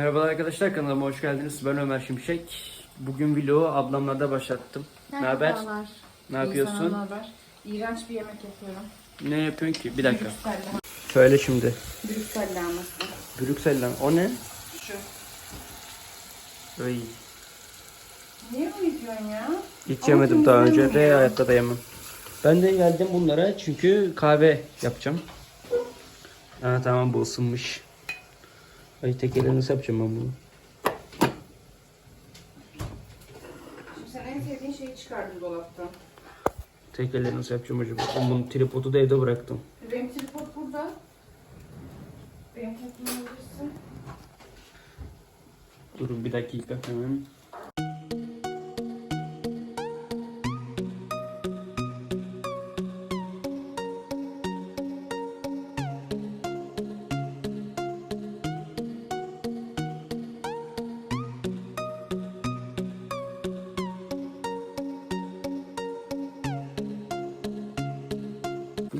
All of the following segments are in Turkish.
Merhabalar arkadaşlar kanalıma hoş geldiniz. Ben Ömer Şimşek. Bugün vlogu ablamlarda başlattım. Ne haber? Merhabalar. Ne yapıyorsun? haber? İğrenç bir yemek yapıyorum. Ne yapıyorsun ki? Bir dakika. Brüksel lahanası. Söyle şimdi. Brüksel lahanası. Brüksel'den. O ne? Şu. Ay. Niye öyle diyorsun ya? Hiç yemedim daha önce de hayatta da yemem. Ben de geldim bunlara çünkü kahve yapacağım. Ha tamam bu ısınmış. Ay tek elle nasıl yapacağım ben bunu? Şimdi sen en sevdiğin şeyi çıkardın dolaptan. Tek elle nasıl yapacağım acaba? Ben bunun tripodu da evde bıraktım. Benim tripod burada. Benim telefonumu alabilirsin. Durun bir dakika hemen.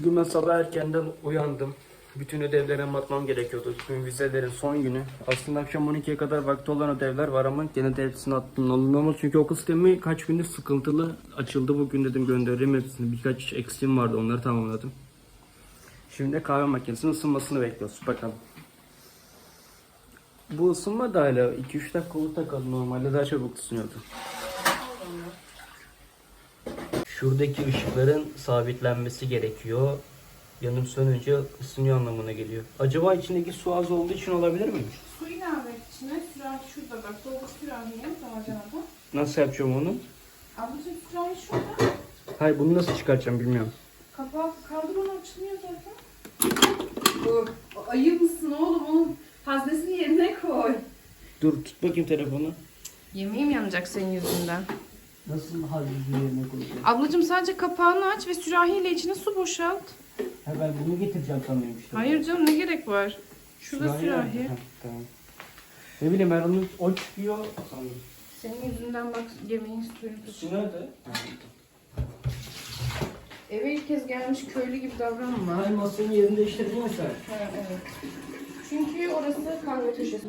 Bugün ben sabah erkenden uyandım. Bütün ödevlerime bakmam gerekiyordu. Bugün vizelerin son günü. Aslında akşam 12'ye kadar vakti olan ödevler var ama gene de hepsini attım. Alınamaz çünkü okul sistemi kaç gündür sıkıntılı. Açıldı bugün dedim göndereyim hepsini. Birkaç eksiğim vardı onları tamamladım. Şimdi kahve makinesinin ısınmasını bekliyoruz. Bakalım. Bu ısınma da hala 2-3 dakika olur takalım. Normalde daha çabuk ısınıyordu. Şuradaki ışıkların sabitlenmesi gerekiyor. Yanım sönünce ısınıyor anlamına geliyor. Acaba içindeki su az olduğu için olabilir mi? Su ilave et içine. Sürahi şurada bak. Dolgu sürahiye. Damacanada. Nasıl yapacağım onu? Ablacığım sürahi şurada. Hayır bunu nasıl çıkartacağım bilmiyorum. Kapağı kaldır onu açılmıyor zaten. Bu ayı mısın oğlum? Onun haznesini yerine koy. Dur tut bakayım telefonu. Yemeğim yanacak senin yüzünden. Nasıl halbuki yerine koyacağım? Ablacığım sadece kapağını aç ve sürahiyle içine su boşalt. Ha ben bunu getireceğim sanıyorum işte. Hayır canım ne gerek var? Şurada Sürahi sürahi. nerede? Ha, tamam. Ne bileyim ben onu o çıkıyor sandım. Senin yüzünden bak yemeğin suyunu Su nerede? Eve ilk kez gelmiş köylü gibi davranma. Hayır masanın yerini değiştirdin mi sen? Ha, evet. Çünkü orası kahve köşesi.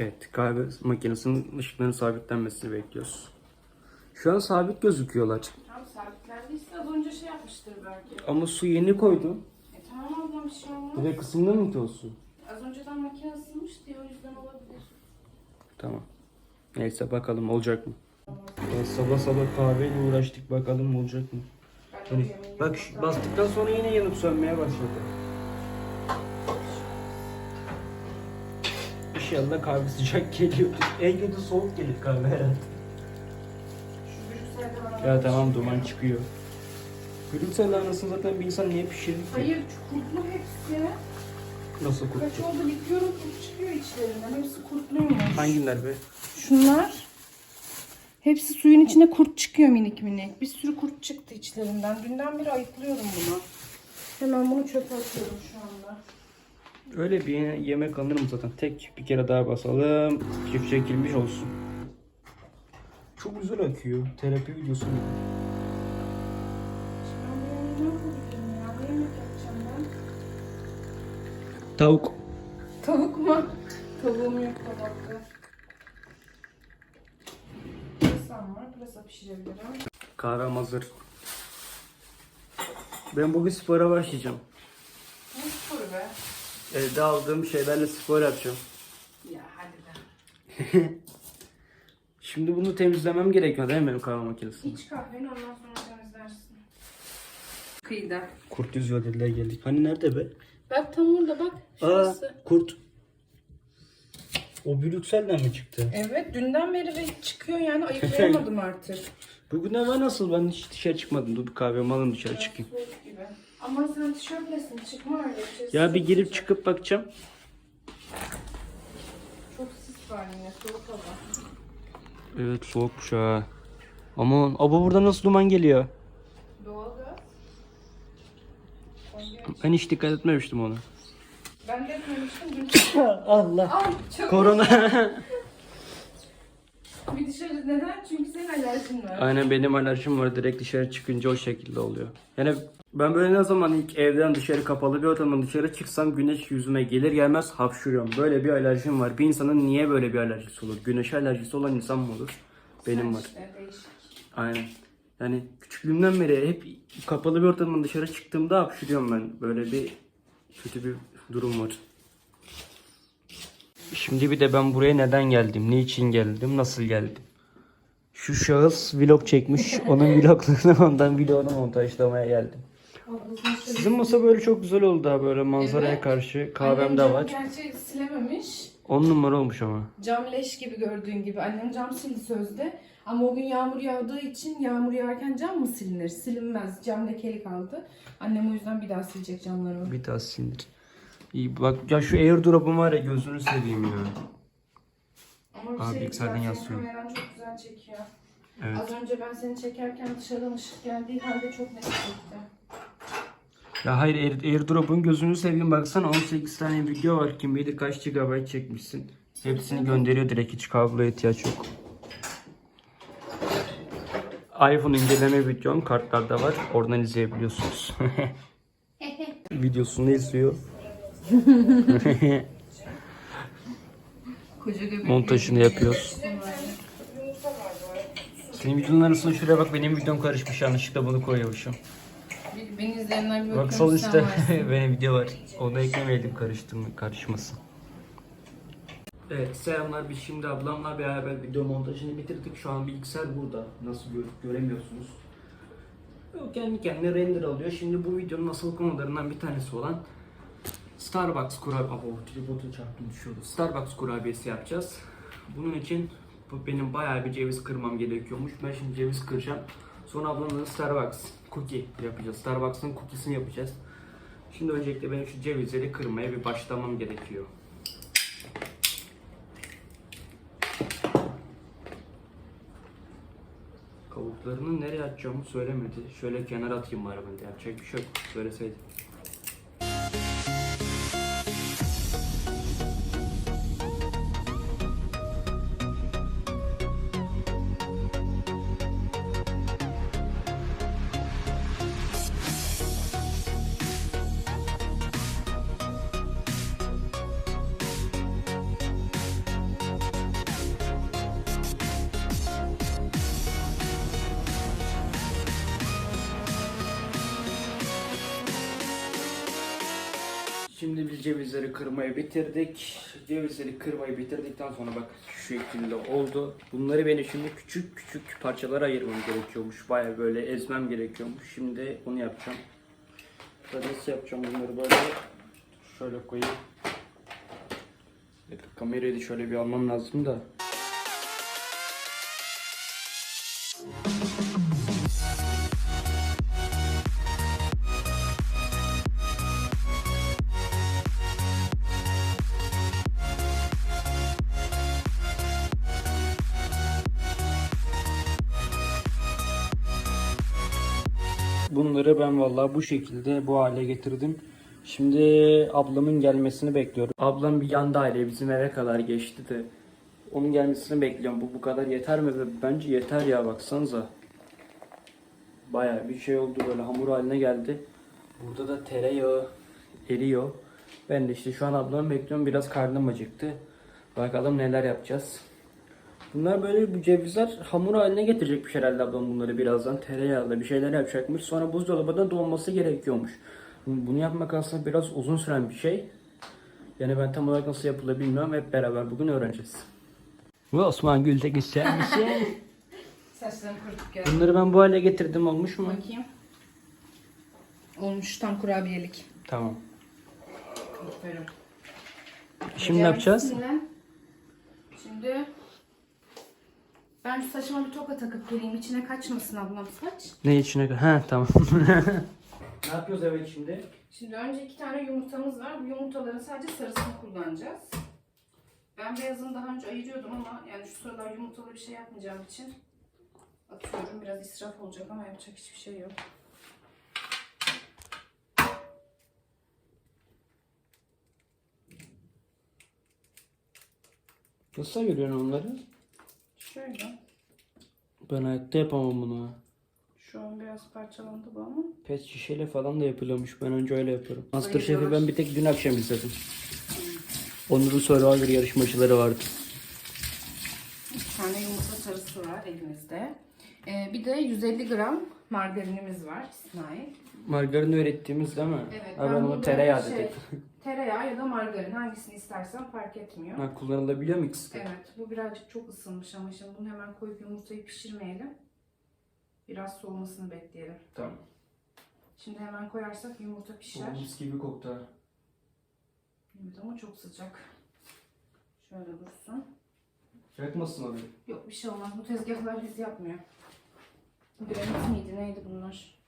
Evet kahve makinesinin ışıkların sabitlenmesini bekliyoruz. Şu an sabit gözüküyorlar. Tam sabitlendiyse az önce şey yapmıştır belki. Ama su yeni koydum. E tamam ablam bir şey olmaz. Direkt ısındı mı ki o su? Az önceden makine ısınmış diye o yüzden olabilir. Tamam. Neyse bakalım olacak mı? Evet, sabah sabah kahveyle uğraştık bakalım olacak mı? Ben de yemeği bak şu- bastıktan sonra yine yanıp sönmeye başladı. İnşallah kahve sıcak geliyor. En kötü soğuk gelir kahve herhalde. Ya tamam duman çıkıyor. Gülümsel lahanasını zaten bir insan niye pişirir ki? Hayır kurtlu hepsi. Nasıl Kaç kurtulur? oldu yıkıyorum kurt çıkıyor içlerinden. Hepsi kurtluymuş. Hangiler be? Şunlar. Hepsi suyun içine kurt çıkıyor minik minik. Bir sürü kurt çıktı içlerinden. Dünden beri ayıklıyorum bunu. Hemen bunu çöpe atıyorum şu anda. Öyle bir yemek alınır mı zaten? Tek bir kere daha basalım. Çift çekilmiş olsun. Çok güzel akıyor. Terapi videosu gibi. Tavuk. Tavuk mu? Tavuğum yok tabakta. Pırasam var. Pırasa pişirebilirim. Kahvem hazır. Ben bugün spora başlayacağım. Ne sporu be? Evde aldığım şeylerle spor yapacağım. Ya hadi be. Şimdi bunu temizlemem gerekiyor değil mi benim kahve makinesini? İç kahveni ondan sonra temizlersin. Kıyıda. Kurt yüzüyor dediler geldik. Hani nerede be? Bak tam orada bak. Aa Şurası. kurt. O Brüksel'den mi çıktı? Evet dünden beri ve çıkıyor yani ayıklayamadım artık. Bugün hava nasıl? Ben hiç dışarı çıkmadım. Dur bir kahvemi alayım dışarı çıkayım. Gibi. Ama sen tişörtlesin çıkma öyle. İçerisi Ya bir girip çıkıp bakacağım. Çok sis var yine soğuk hava. Evet soğukmuş ha. Aman aba burada nasıl duman geliyor? Doğalgaz. Ben hiç dikkat etmemiştim ona. Ben de etmemiştim. Allah. Ay çok Korona. Bir dışarı neden? Çünkü senin alerjin var. Aynen benim alerjim var. Direkt dışarı çıkınca o şekilde oluyor. Yani ben böyle ne zaman ilk evden dışarı kapalı bir ortamdan dışarı çıksam güneş yüzüme gelir gelmez hapşuruyorum. Böyle bir alerjim var. Bir insanın niye böyle bir alerjisi olur? Güneş alerjisi olan insan mı olur? Benim var. Değişik. Aynen. Yani küçüklüğümden beri hep kapalı bir ortamdan dışarı çıktığımda hapşuruyorum ben. Böyle bir kötü bir durum var. Şimdi bir de ben buraya neden geldim? Ne için geldim? Nasıl geldim? Şu şahıs vlog çekmiş. Onun vloglarını ondan vlogunu montajlamaya geldim. Sizin masa böyle çok güzel oldu ha böyle manzaraya Evet. karşı. Kahvem Annem de camı var. Gerçi silememiş. 10 numara olmuş ama. Cam leş gibi gördüğün gibi. Annem cam sildi sözde. Ama o gün yağmur yağdığı için yağmur yağarken cam mı silinir? Silinmez. Cam lekeli kaldı. Annem o yüzden bir daha silecek camları. Bir daha sinir. İyi bak ya şu airdrop'um var ya gözünü seveyim ya. Ama bir Abi, şey bilgisayardan güzel. Senin kameran çok güzel çekiyor. Evet. Az önce ben seni çekerken dışarıdan ışık geldiği halde çok net çekti. Ya hayır Air, airdrop'un gözünü seveyim baksana 18 tane video var kim bilir kaç GB çekmişsin. Hepsini gönderiyor direkt hiç kabloya ihtiyaç yok. iPhone inceleme videom kartlarda var. Oradan izleyebiliyorsunuz. Videosunu izliyor. Montajını yapıyoruz. Senin videonun arasında şuraya bak benim videom karışmış yanlışlıkla bunu koyuyormuşum. Beni izleyenler bir Bak sol üstte benim video var. Onu eklemeyelim karıştırma, karışmasın. Evet selamlar biz şimdi ablamla beraber video montajını bitirdik. Şu an bilgisayar burada. Nasıl görüp göremiyorsunuz. O kendi kendine render alıyor. Şimdi bu videonun asıl konularından bir tanesi olan Starbucks kurabiye... Abo tripodu çarptım düşüyordu. Starbucks kurabiyesi yapacağız. Bunun için bu benim bayağı bir ceviz kırmam gerekiyormuş. Ben şimdi ceviz kıracağım. Sonra ablamla Starbucks cookie yapacağız. Starbucks'ın cookiesini yapacağız. Şimdi öncelikle benim şu cevizleri kırmaya bir başlamam gerekiyor. Kavuklarını nereye atacağımı söylemedi. Şöyle kenara atayım bari ben de. Yapacak bir şey yok. Söyleseydi. Kırmayı bitirdik. Cevizleri kırmayı bitirdikten sonra bak şu şekilde oldu. Bunları benim şimdi küçük küçük parçalara ayırmam gerekiyormuş. Baya böyle ezmem gerekiyormuş. Şimdi onu yapacağım. Ben nasıl yapacağım bunları böyle? Şöyle koyayım. Kamerayı da şöyle bir almam lazım da. Ben vallahi bu şekilde bu hale getirdim. Şimdi ablamın gelmesini bekliyorum. Ablam bir yan daire bizim eve kadar geçti de onun gelmesini bekliyorum. Bu bu kadar yeter mi? Bence yeter ya baksanıza. Baya bir şey oldu böyle hamur haline geldi. Burada da tereyağı eriyor. Ben de işte şu an ablamı bekliyorum. Biraz karnım acıktı. Bakalım neler yapacağız. Bunlar böyle bu cevizler hamur haline getirecekmiş herhalde ablam bunları birazdan. Tereyağıyla bir şeyler yapacakmış. Sonra buzdolabında donması gerekiyormuş. Bunu yapmak aslında biraz uzun süren bir şey. Yani ben tam olarak nasıl yapılır bilmiyorum. Hep beraber bugün öğreneceğiz. Ve Osman Gül'de ister misin? Saçlarım kurutup geldi. Bunları ben bu hale getirdim olmuş mu? Bakayım. Olmuş tam kurabiyelik. Tamam. Aferin. Şimdi ne yapacağız? Şimdi ben şu saçıma bir toka takıp geleyim. İçine kaçmasın ablam saç. Ne içine? Ha tamam. Ne yapıyoruz evet şimdi? Şimdi önce iki tane yumurtamız var. Bu yumurtaların sadece sarısını kullanacağız. Ben beyazını daha önce ayırıyordum ama yani şu sıralar yumurtalı bir şey yapmayacağım için atıyorum. Biraz israf olacak ama yapacak hiçbir şey yok. Nasıl ayırıyorsun onları? Şöyle. Ben hayatta yapamam bunu. Şu an biraz parçalandı bu ama. Pet şişeyle falan da yapılıyormuş. Ben önce öyle yapıyorum. Masterchef'i ben bir tek dün akşam izledim. Onların Survivor yarışmacıları vardı. Bir tane yumurta sarısı var elimizde. Ee, bir de 150 gram margarinimiz var İsmail. Margarin öğrettiğimiz değil mi? Evet, Ha, ben ben burada tereyağı şey- dedim. Tereyağı ya da margarin hangisini istersen fark etmiyor. Ha, kullanılabiliyor mu ikisi de? Evet bu birazcık çok ısınmış ama şimdi bunu hemen koyup yumurtayı pişirmeyelim. Biraz soğumasını bekleyelim. Tamam. Şimdi hemen koyarsak yumurta pişer. Mis gibi koktu ha. Evet ama çok sıcak. Şöyle dursun. Yakmasın abi. Yok bir şey olmaz. Bu tezgahlar biz yapmıyor. Granit miydi neydi bunlar?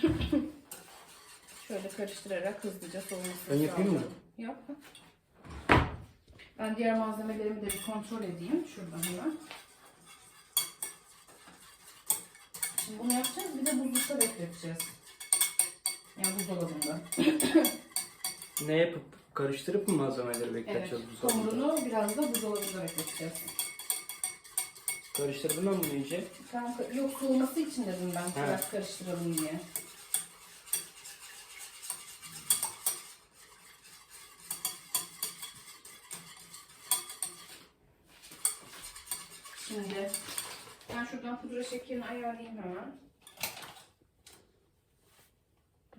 Şöyle karıştırarak hızlıca soğumasını Ben yapayım mı? Yap. Ben diğer malzemelerimi de bir kontrol edeyim. Şuradan hemen. Şimdi bunu yapacağız. Bir de buzlukta bekleteceğiz. Yani buzdolabında. Ne yapıp karıştırıp mı malzemeleri Evet. bekleteceğiz bu zamanda? Hamurunu biraz da buzdolabında bekleteceğiz. Karıştırdım ben bunu iyice. Kanka, yok soğuması için dedim ben biraz karıştıralım diye. Şimdi ben şuradan pudra şekerini ayarlayayım hemen.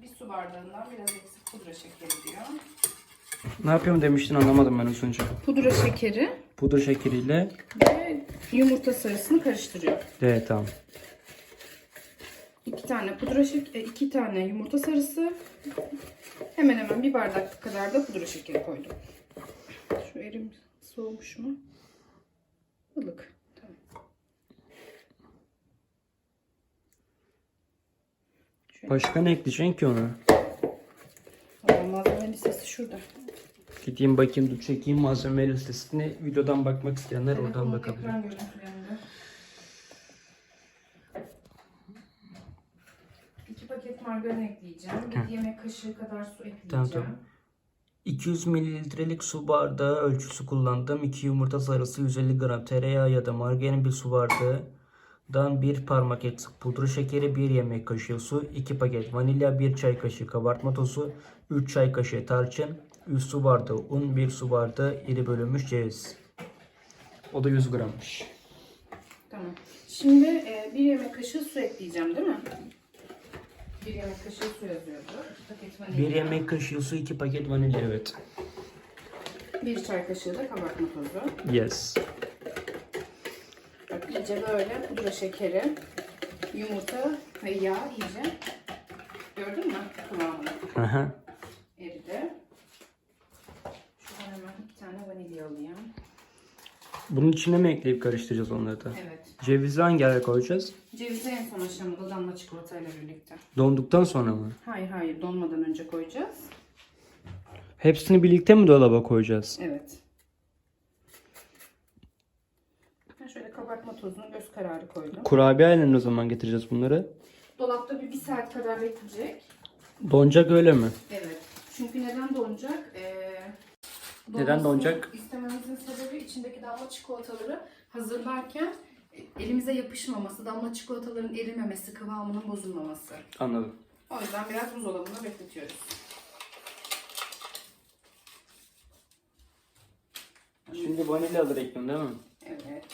Bir su bardağından biraz eksik pudra şekeri diyor. Ne yapıyorum demiştin anlamadım ben önce. Pudra şekeri Pudra şekeriyle. ve yumurta sarısını karıştırıyor. Evet tamam. İki tane pudra şek e, iki tane yumurta sarısı. Hemen hemen bir bardak kadar da pudra şekeri koydum. Şu erim soğumuş mu? Ilık. Tamam. Şöyle Başka ne ekleyeceksin ki ona? Tamam, malzeme listesi şurada. Gideyim bakayım dur çekeyim malzeme listesini. Videodan bakmak isteyenler oradan Telefonun bakabilir. İki paket margarin ekleyeceğim. Bir yemek kaşığı kadar su ekleyeceğim. Tamam, tamam. 200 mililitrelik su bardağı ölçüsü kullandım. 2 yumurta sarısı 150 gram tereyağı ya da margarin bir su bardağından bir parmak eksik pudra şekeri, 1 yemek kaşığı su, 2 paket vanilya, 1 çay kaşığı kabartma tozu, 3 çay kaşığı tarçın, 3 su bardağı un, 1 su bardağı iri bölünmüş ceviz. O da 100 grammış. Tamam. Şimdi e, bir yemek kaşığı su ekleyeceğim değil mi? Bir yemek kaşığı su yazıyordu. Paket vanilya. 1 yemek kaşığı su, 2 paket vanilya evet. Bir çay kaşığı da kabartma tozu. Yes. İyice böyle pudra şekeri, yumurta ve yağ iyice. Gördün mü kıvamını? Aha. Eridi. Şuradan hemen bir tane vanilya alayım. Bunun içine mi ekleyip karıştıracağız onları da? Evet. Cevizi hangi ara koyacağız? Cevizi en son aşamada damla çikolatayla birlikte. Donduktan sonra mı? Hayır hayır donmadan önce koyacağız. Hepsini birlikte mi dolaba koyacağız? Evet. Ben şöyle kabartma tozunu göz kararı koydum. Kurabiye haline ne zaman getireceğiz bunları? Dolapta bir, bir saat kadar bekleyecek. Donacak öyle mi? Evet. Çünkü neden donacak? Ee, Neden donacak? İstememizin sebebi içindeki damla çikolataları hazırlarken elimize yapışmaması, damla çikolataların erimemesi, kıvamının bozulmaması. Anladım. O yüzden biraz buzdolabında bekletiyoruz. Şimdi vanilyaları ekliyorum değil mi? Evet.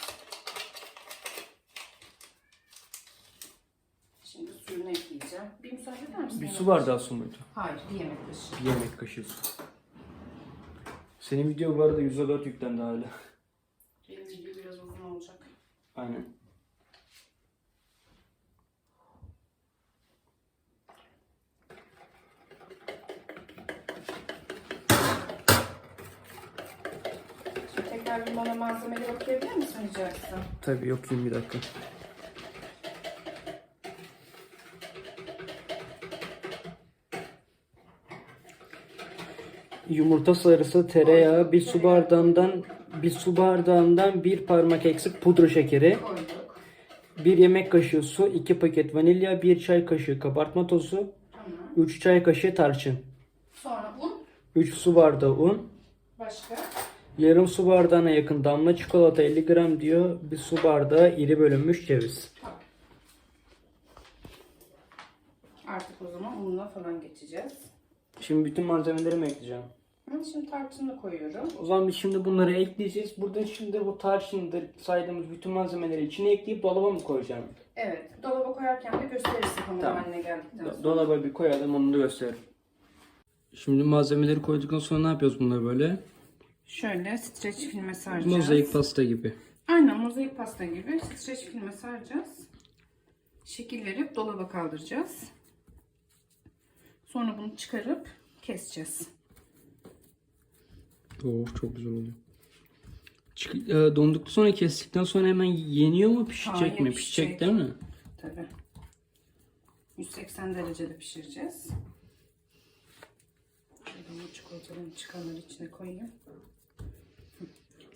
Şimdi ekleyeceğim. Bir müsaade eder misin? Bir su bardağı su muydu? Hayır, bir yemek kaşığı. Bir yemek kaşığı su. Senin video bu arada %4 yüklendi hala. Benim video biraz uzun olacak. Aynen. Şimdi tekrar bir bana malzemeleri okuyabilir misin rica etsem? Tabii okuyayım bir dakika. Yumurta sarısı, tereyağı, bir su bardağından bir su bardağından bir parmak eksik pudra şekeri, bir yemek kaşığı su, iki paket vanilya, bir çay kaşığı kabartma tozu, Tamam. 3 çay kaşığı tarçın, Sonra un. 3 su bardağı un, Başka? Yarım su bardağına yakın damla çikolata 50 gram diyor. Bir su bardağı iri bölünmüş ceviz. Artık o zaman unla falan geçeceğiz. Şimdi bütün malzemeleri mi ekleyeceğim? Şimdi tarçını koyuyorum. O zaman biz şimdi bunları ekleyeceğiz. Burada şimdi bu tarçındır saydığımız bütün malzemeleri içine ekleyip dolaba mı koyacağım? Evet. Dolaba koyarken de gösterirsin hamur Tamam. haline geldikten Do- sonra. Dolaba bir koyalım onu da gösterelim. Şimdi malzemeleri koyduktan sonra ne yapıyoruz bunları böyle? Şöyle streç filme saracağız. Mozaik pasta gibi. Aynen mozaik pasta gibi streç filme saracağız. Şekil verip dolaba kaldıracağız. Sonra bunu çıkarıp keseceğiz. Oh çok güzel oluyor. Çık, e, donduktan sonra kestikten sonra hemen yeniyor mu pişecek Hayır, mi? pişecek. Pişecek değil mi? Tabii. 180 derecede pişireceğiz. Şöyle bu çikolataların çıkanları içine koyayım. Hı.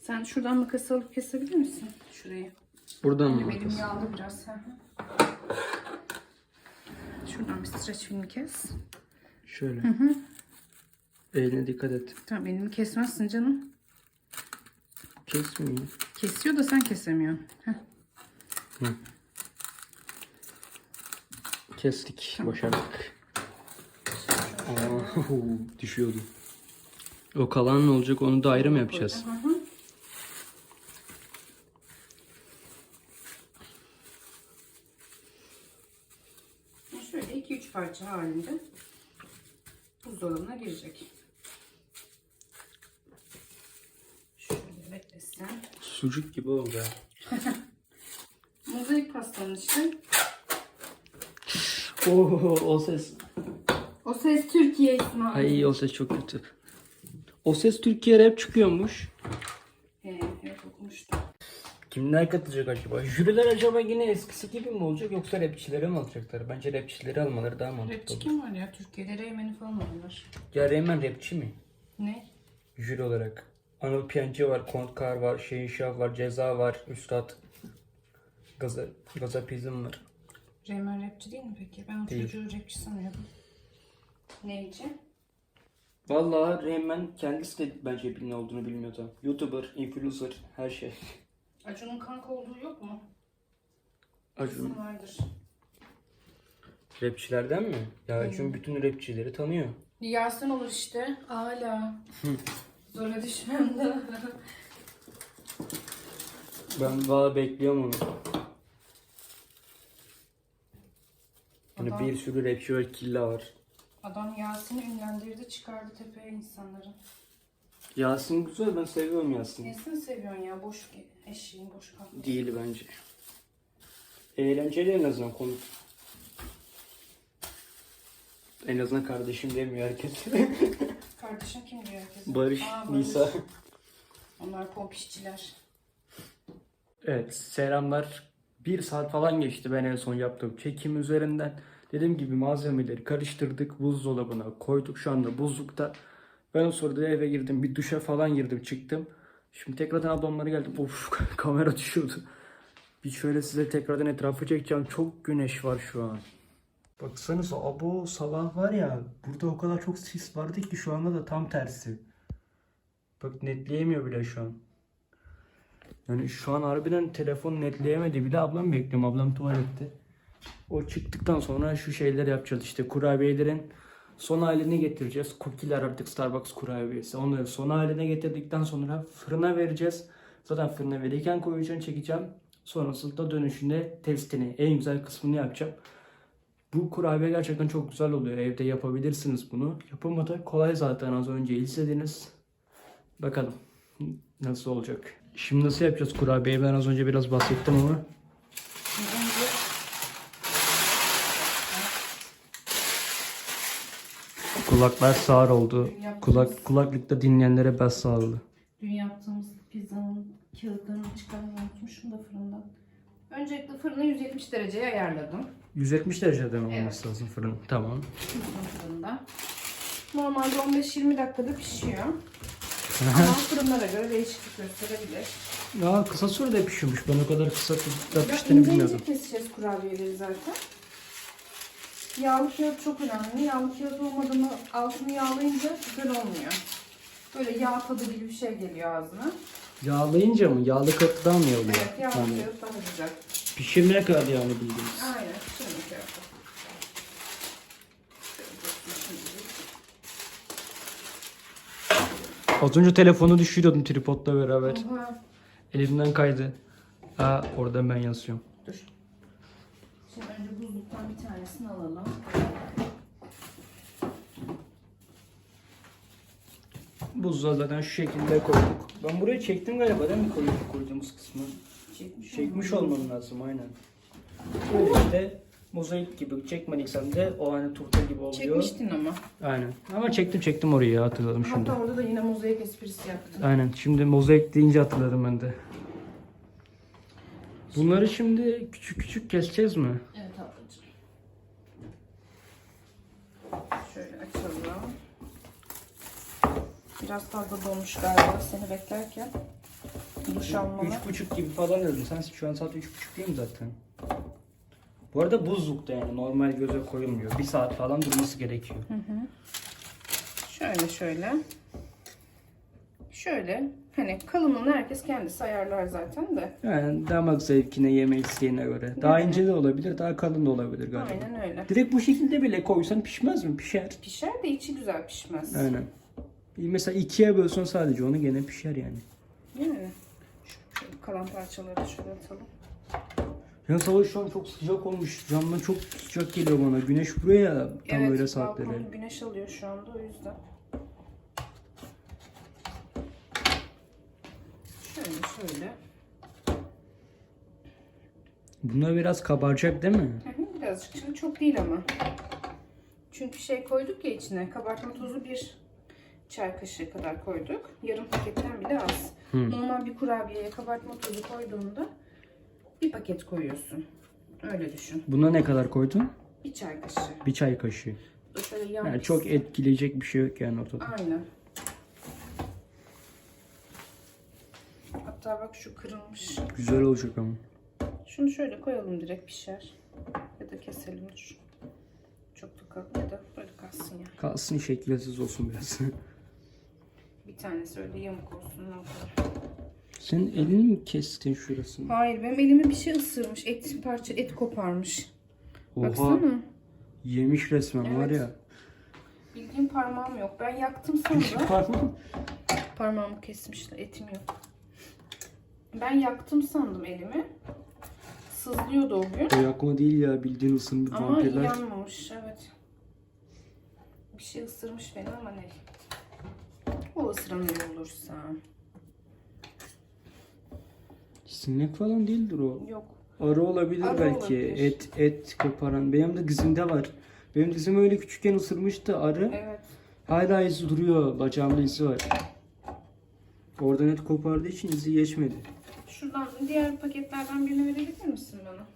Sen şuradan makas alıp kesebilir misin? Şurayı. Buradan mı? Benim yağlı biraz. Hı hı. Şuradan bir streç filmi kes. Şöyle. Eline dikkat et. Tamam elimi kesmezsin canım. Kesmiyor. Kesiyor da sen kesemiyorsun. Heh. Kestik. Başardık. Aa, düşüyordu. O kalan ne olacak onu da ayrı mı yapacağız? Hı hı. Şöyle 2-3 parça halinde buzdolabına girecek. Şöyle beklesin. Sucuk gibi oldu. Mozaik pastanın işte. Oo, o ses. O ses Türkiye İsmail. Ay o ses çok kötü. O ses Türkiye'de hep çıkıyormuş. He, evet okumuştum. Kimler katılacak acaba? Jüriler acaba yine eskisi gibi mi olacak yoksa rapçileri mi alacaklar? Bence rapçileri almaları daha mantıklı Rapçi olur. kim var ya? Türkiye'de Reymen'i falan alırlar. Ya Reymen rapçi mi? Ne? Jüri olarak. Anıl Piyancı var, Kontkar var, Şehinşah var, Ceza var, Üstad. Gaza, Gazapizm var. Reymen rapçi değil mi peki? Ben o Değil. çocuğu rapçi sanıyordum. Neyci? Vallahi Reymen kendisi de bence ne olduğunu bilmiyordu. Youtuber, influencer, her şey. Acun'un kanka olduğu yok mu? Acun. Kesin vardır. Rapçilerden mi? Ya Acun bütün rapçileri tanıyor. Yasin olur işte. Hala. Zora düşmem de. Ben valla bekliyorum onu. Hani Adam- bir sürü rapçi killa var. Adam Yasin'i ünlendirdi çıkardı tepeye insanları. Yasin güzel, ben seviyorum Yasin'i. Nesini seviyorsun ya boş eşeğin boş kalmış. Değil bence. Eğlenceli en azından komik. En azından kardeşim demiyor herkes. Kardeşin kim diyor herkese? Barış, Aa, Nisa. Onlar pompişçiler. Evet selamlar. Bir saat falan geçti ben en son yaptığım çekim üzerinden. Dediğim gibi malzemeleri karıştırdık. Buzdolabına koyduk. Şu anda buzlukta. Ben o sırada eve girdim. Bir duşa falan girdim çıktım. Şimdi tekrardan ablamlara geldim. Of kamera düşüyordu. Bir şöyle size tekrardan etrafı çekeceğim. Çok güneş var şu an. Baksanıza abo sabah var ya burada o kadar çok sis vardı ki şu anda da tam tersi. Bak netleyemiyor bile şu an. Yani şu an harbiden telefon netleyemedi. Bir de ablam bekliyorum. Ablam tuvalette. O çıktıktan sonra şu şeyler yapacağız işte. Kurabiyelerin son haline getireceğiz. Cookie'ler artık Starbucks kurabiyesi. Onları son haline getirdikten sonra fırına vereceğiz. Zaten fırına verirken koyacağım, çekeceğim. Sonrasında dönüşünde testini, en güzel kısmını yapacağım. Bu kurabiye gerçekten çok güzel oluyor. Evde yapabilirsiniz bunu. Yapımı da kolay zaten az önce izlediniz. Bakalım nasıl olacak. Şimdi nasıl yapacağız kurabiyeyi? Ben az önce biraz bahsettim ama. Kulaklar sağır oldu. Kulak kulaklıkta dinleyenlere bas sağladı. dün yaptığımız pizzanın kağıtlarını çıkarmayı unutmuşum da fırından. Öncelikle fırını 170 dereceye ayarladım. 170 derecede mi Evet. olması lazım fırın? Tamam. fırında. Normalde 15-20 dakikada pişiyor. Ama fırınlara göre değişiklik gösterebilir. Ya kısa sürede pişiyormuş. Ben o kadar kısa da Ya piştiğini ince bilmiyordum. ince keseceğiz kurabiyeleri zaten. Yağlı kağıt çok önemli. Yağlı kağıt olmadı mı altını yağlayınca güzel olmuyor. Böyle yağ tadı gibi bir şey geliyor ağzına. Yağlayınca mı? Yağlı katıdan mı oluyor? Evet yağlıyoruz daha güzel. Pişirmeye kadar yani bildiğiniz. Aynen. Şimdi şey yapalım. Az önce telefonu düşürüyordum tripodla beraber. Oha. Elimden kaydı. Aa orada ben yazıyorum. Dur. Şimdi önce buzluktan bir tanesini alalım. Buzluğa zaten şu şekilde koyduk. Ben buraya çektim galiba değil mi koyduğumuz kısmı? Çekmiş, Çekmiş olmam lazım aynen. Böyle de mozaik gibi çekmediysem de o hani turta gibi oluyor. Çekmiştin ama. Aynen. Ama çektim çektim orayı ya, hatırladım şimdi. Hatta orada da yine mozaik esprisi yaptın. Aynen. Şimdi mozaik deyince hatırladım ben de. Bunları şimdi küçük küçük keseceğiz mi? Evet ablacığım. Şöyle açalım. Biraz fazla donmuş galiba seni beklerken. Duş almalı. Üç buçuk gibi falan dedim. Sen şu an saat üç buçuk değil mi zaten? Bu arada buzlukta yani normal göze koyulmuyor. Bir saat falan durması gerekiyor. Şöyle şöyle. Şöyle. Hani kalınlığını herkes kendisi ayarlar zaten de. Yani damak zevkine, yeme isteğine göre. Daha Yani. ince de olabilir, daha kalın da olabilir galiba. Aynen öyle. Direkt bu şekilde bile koysan pişmez mi? Pişer. Pişer de içi güzel pişmez. Aynen. Mesela ikiye bölsen sadece onu gene pişer. Yani. Kalan parçaları da şöyle atalım. Ya savaş şu an çok sıcak olmuş. Camdan çok sıcak geliyor bana. Güneş buraya ya tam evet, böyle saatleri. balkonda güneş alıyor şu anda o yüzden. Şöyle şöyle. Bunlar biraz kabaracak değil mi? Birazcık şimdi çok değil ama. Çünkü şey koyduk ya içine. Kabartma tozu bir çay kaşığı kadar koyduk. Yarım paketten bile az. Hı. Normal bir kurabiyeye kabartma tozu koyduğunda bir paket koyuyorsun. Öyle düşün. Buna ne kadar koydun? Bir çay kaşığı. Bir çay kaşığı. Şöyle yan Yani çok etkileyecek bir şey yok yani ortada. Aynen. Hatta bak şu kırılmış. Güzel olacak ama. Şunu şöyle koyalım direkt pişer. Ya da keselim dur. Çok da kalk ya da böyle kalsın ya. Kalsın şekilsiz olsun biraz. Bir tanesi öyle yamuk olsun. ne yapalım. Senin elini mi kestin şurasını? Hayır benim elime bir şey ısırmış. Et parça et koparmış. Oha Baksana. yemiş resmen var Evet. ya. Bildiğim parmağım yok. Ben yaktım sandım. Parmağım. Parmağımı kesmişler. Etim yok. Ben yaktım sandım elimi. Sızlıyordu o gün. O yakma değil ya bildiğin ısındı Ama vampirler. yanmamış. Evet. Bir şey ısırmış beni ama ne? O ne olursa. Sinek falan değildir o. Yok. Arı olabilir Arı belki. olabilir. Et et koparan. Benim de dizimde var. Benim dizim öyle küçükken ısırmıştı arı. Evet. Hala izi duruyor. Bacağımda izi var. Oradan et kopardığı için izi geçmedi. Şuradan diğer paketlerden birini verebilir misin bana?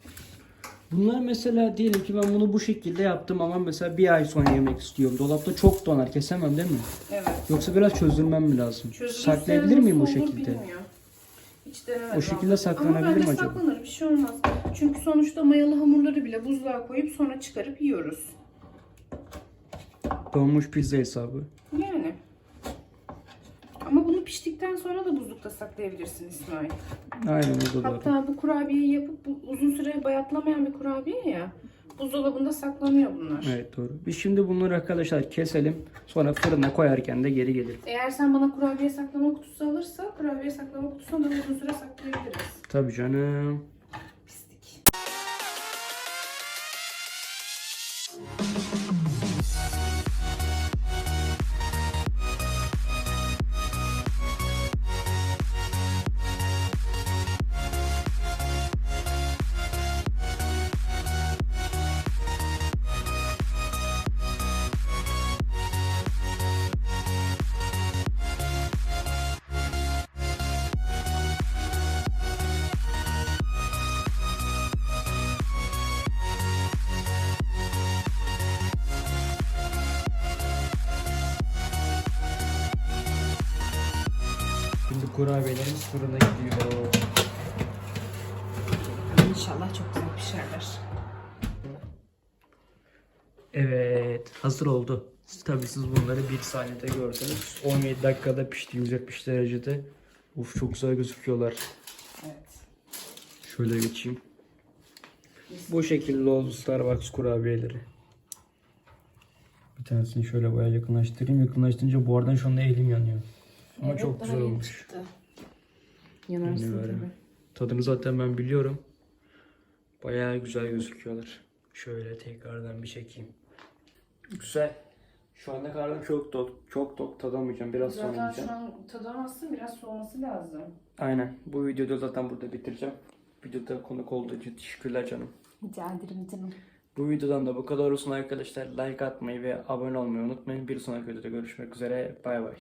Bunlar mesela diyelim ki ben bunu bu şekilde yaptım ama mesela bir ay sonra yemek istiyorum. Dolapta çok donar kesemem değil mi? Evet. Yoksa biraz çözdürmem mi lazım? Çözülürse Saklayabilir miyim bu nasıl olur şekilde? bilmiyorum. Hiç denemedim. O şekilde ama. saklanabilir Ama bence mi acaba? saklanır bir şey olmaz. Çünkü sonuçta mayalı hamurları bile buzluğa koyup sonra çıkarıp yiyoruz. Donmuş pizza hesabı. Yani. Piştikten sonra da buzlukta saklayabilirsin İsmail. Aynen o da. Hatta bu kurabiyeyi yapıp bu uzun süre bayatlamayan bir kurabiye ya. Buzdolabında saklanıyor bunlar. Evet doğru. Biz şimdi bunları arkadaşlar keselim. Sonra fırına koyarken de geri gelir. Eğer sen bana kurabiye saklama kutusu alırsa kurabiye saklama kutusunu da uzun süre saklayabiliriz. Tabii canım. Kurabiyelerimiz fırına gidiyor. İnşallah çok güzel pişerler. Evet hazır oldu. Tabii siz bunları bir saniyede gördünüz. 17 dakikada pişti 170 derecede. Uf çok güzel gözüküyorlar. Evet. Şöyle geçeyim. Bu şekilde oldu Starbucks kurabiyeleri. Bir tanesini şöyle bayağı yakınlaştırayım. Yakınlaştırınca bu arada şu anda elim yanıyor. Ama Evet, çok güzel olmuş. çıktı. Yanarsın tabii. Tadını zaten ben biliyorum. Bayağı güzel gözüküyorlar. Şöyle tekrardan bir çekeyim. Güzel. Şu anda karnım çok tok. Çok tok tadamayacağım. Biraz sonra Zaten yiyeceğim. şu an tadamazsın biraz soğuması lazım. Aynen. Bu videoda zaten burada bitireceğim. Videoda konuk olduğu için teşekkürler canım. Rica ederim canım. Bu videodan da bu kadar olsun arkadaşlar. Like atmayı ve abone olmayı unutmayın. Bir sonraki videoda görüşmek üzere. Bay bay.